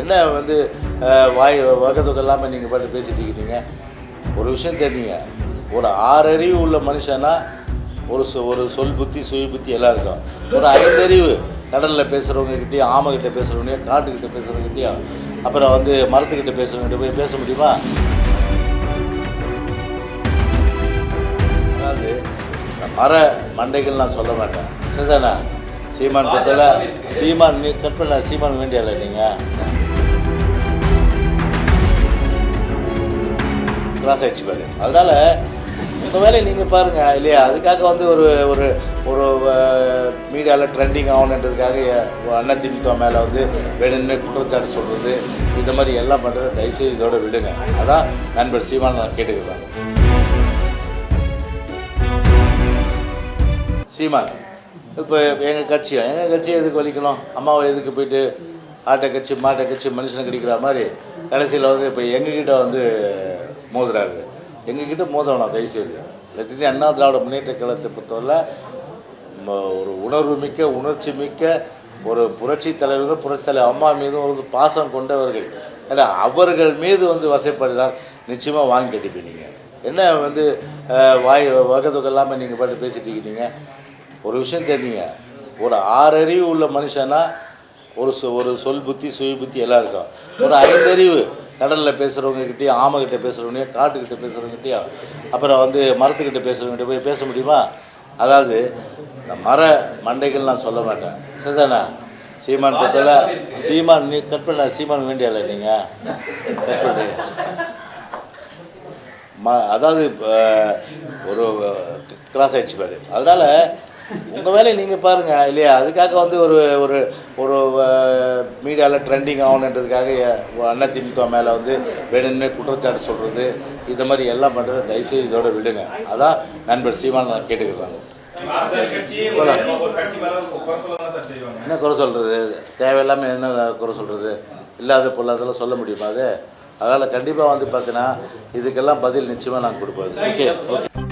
என்ன வந்து வாய் வகத்துக்கு இல்லாமல் நீங்கள் பாட்டு பேசிட்டு இருக்கீங்க? ஒரு விஷயம் தெரிஞ்சுங்க ஒரு ஆறறிவு உள்ள மனுஷனா ஒரு சொ ஒரு சொல் புத்தி சுய புத்தி எல்லாம் இருக்கும். ஒரு ஐந்தறிவு கடலில் பேசுகிறவங்க கிட்டேயும் ஆமைகிட்ட பேசுகிறவங்க காட்டுக்கிட்ட பேசுகிறவங்ககிட்டயும் அப்புறம் வந்து மரத்துக்கிட்ட பேசுகிறவங்ககிட்ட போய் பேச முடியுமா? அதாவது மர மண்டைகள் நான் சொல்ல மாட்டேன். சரிதானே? சீமான் பத்தல சீமான் நீ கட் பண்ண சீமான் வேண்டியல நீங்கள் கிராஸ் ஆகிடுச்சு பாரு. அதனால் உங்கள் வேலையை நீங்கள் பாருங்கள் இல்லையா? அதுக்காக வந்து ஒரு ஒரு ஒரு மீடியாவில் ட்ரெண்டிங் ஆகணுன்றதுக்காக அண்ணா திமுக மேலே வந்து வேணும்னு குற்றச்சாட்டு சொல்கிறது இந்த மாதிரி எல்லாம் பண்ணுறது தயவுசெய்து இதோட விடுங்க. அதான் நண்பர் சீமான் நான் கேட்டுக்கிறேன். சீமான் இப்போ எங்கள் கட்சி எங்கள் கட்சியை எதுக்கு வலிக்கணும்? அம்மாவை எதுக்கு போயிட்டு ஆட்டை கட்சி மாட்டை கட்சி மனுஷனை கடிக்கிற மாதிரி கடைசியில் வந்து இப்போ எங்ககிட்ட வந்து மோதுறாரு. எங்ககிட்ட மோதணும் தயவுசெய்து எல்லாத்தையும் அண்ணா திராவிட முன்னேற்ற கழகத்தை பொறுத்தவரை ஒரு உணர்வு மிக்க உணர்ச்சி மிக்க ஒரு புரட்சி தலைவர்கள் புரட்சி தலைவர் அம்மா மீதும் ஒரு பாசம் கொண்டவர்கள். ஏன்னா அவர்கள் மீது வந்து வசைப்படுறால் நிச்சயமாக வாங்கி கட்டிப்பீங்க. என்ன வந்து வாய் வகத்துக்கு இல்லாமல் நீங்கள் பாட்டு பேசிட்டு இருக்கீங்க? ஒரு விஷயம் தெரிஞ்சுங்க. ஒரு ஆறறிவு உள்ள மனுஷனா ஒரு சொ ஒரு சொல் புத்தி சுய புத்தி எல்லாம் இருக்கும். ஒரு ஐந்தறிவு கடலில் பேசுகிறவங்க ஆமைக்கிட்ட ஆமைகிட்ட காட்டுக்கிட்ட பேசுகிறவங்ககிட்டயும் அப்புறம் வந்து மரத்துக்கிட்ட பேசுகிறவங்ககிட்ட போய் பேச முடியுமா? அதாவது இந்த மர மண்டைகள் நான் சொல்ல மாட்டேன். சரிதானா? சீமான் பத்தல சீமான் நீ கட் பண்ண சீமான் வேண்டியால நீங்கள் கட் ம அதாவது அஹ், ஒரு கிராஸ் ஆகிடுச்சு பாரு. அதனால் உங்கள் வேலையை நீங்கள் பாருங்கள் இல்லையா? அதுக்காக வந்து ஒரு ஒரு ஒரு மீடியாவில் ட்ரெண்டிங் ஆகணுன்றதுக்காக அண்ணா திமுக மேலே வந்து வேணும்னு குற்றச்சாட்டு சொல்கிறது இந்த மாதிரி எல்லாம் பண்ணுறது தயவுசெய்து இதோட விடுங்க. அதான் நண்பர் சீமான் நான் செய்வாங்க என்ன குறை சொல்கிறது தேவையில்லாமல் என்ன குறை சொல்கிறது இல்லாத பொல்லாதெல்லாம் சொல்ல முடியுமா அது? அதனால் கண்டிப்பாக வந்து பார்த்தீங்கன்னா இதுக்கெல்லாம் பதில் நிச்சயமாக நான் கொடுப்பேன். Okay okay